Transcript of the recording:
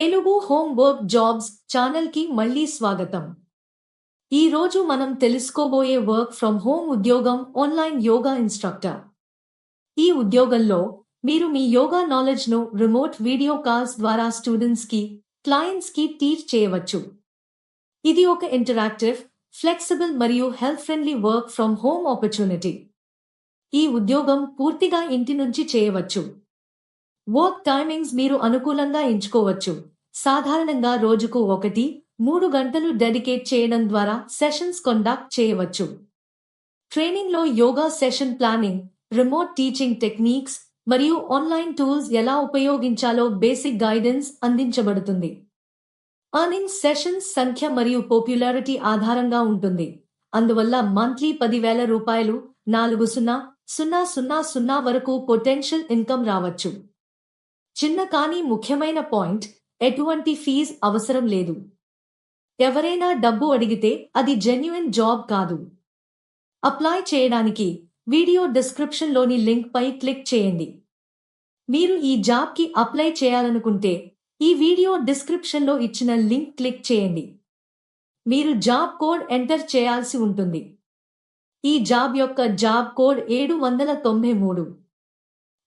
Telugu home work jobs ఛానల్కి మళ్ళీ స్వాగతం. ఈరోజు మనం తెలుసుకోబోయే వర్క్ ఫ్రమ్ హోమ్ ఉద్యోగం ఆన్లైన్ యోగా ఇన్స్ట్రక్టర్. ఈ ఉద్యోగంలో మీరు మీ యోగా నాలెడ్జ్ను రిమోట్ వీడియో కాల్స్ ద్వారా స్టూడెంట్స్కి క్లయింట్స్కి టీచ్ చేయవచ్చు. ఇది ఒక ఇంటరాక్టివ్ ఫ్లెక్సిబుల్ మరియు health friendly work from home opportunity. ఈ ఉద్యోగం పూర్తిగా ఇంటి నుంచి చేయవచ్చు. వర్క్ టైమింగ్స్ మీరు అనుకూలంగా ఎంచుకోవచ్చు. సాధారణంగా రోజుకు ఒకటి మూడు గంటలు డెడికేట్ చేయడం ద్వారా సెషన్స్ కండక్ట్ చేయవచ్చు. ట్రైనింగ్లో yoga session planning remote teaching techniques మరియు ఆన్లైన్ టూల్స్ ఎలా ఉపయోగించాలో బేసిక్ గైడెన్స్ అందించబడుతుంది. అర్నింగ్ సెషన్స్ సంఖ్య మరియు పాపులారిటీ ఆధారంగా ఉంటుంది. అందువల్ల మంత్లీ పదివేల రూపాయలు నాలుగు సున్నా సున్నా సున్నా సున్నా వరకు పొటెన్షియల్ ఇన్కమ్ రావచ్చు. చిన్న కానీ ముఖ్యమైన పాయింట్ ఎటువంటి ఫీజ్ అవసరం లేదు. ఎవరైనా డబ్బు అడిగితే అది జెన్యున్ జాబ్ కాదు. అప్లై చేయడానికి వీడియో డిస్క్రిప్షన్లోని లింక్పై క్లిక్ చేయండి. మీరు ఈ జాబ్కి అప్లై చేయాలనుకుంటే ఈ వీడియో డిస్క్రిప్షన్లో ఇచ్చిన లింక్ క్లిక్ చేయండి. మీరు జాబ్ కోడ్ ఎంటర్ చేయాల్సి ఉంటుంది. ఈ జాబ్ యొక్క జాబ్ కోడ్ ఏడు వందల తొంభై మూడు.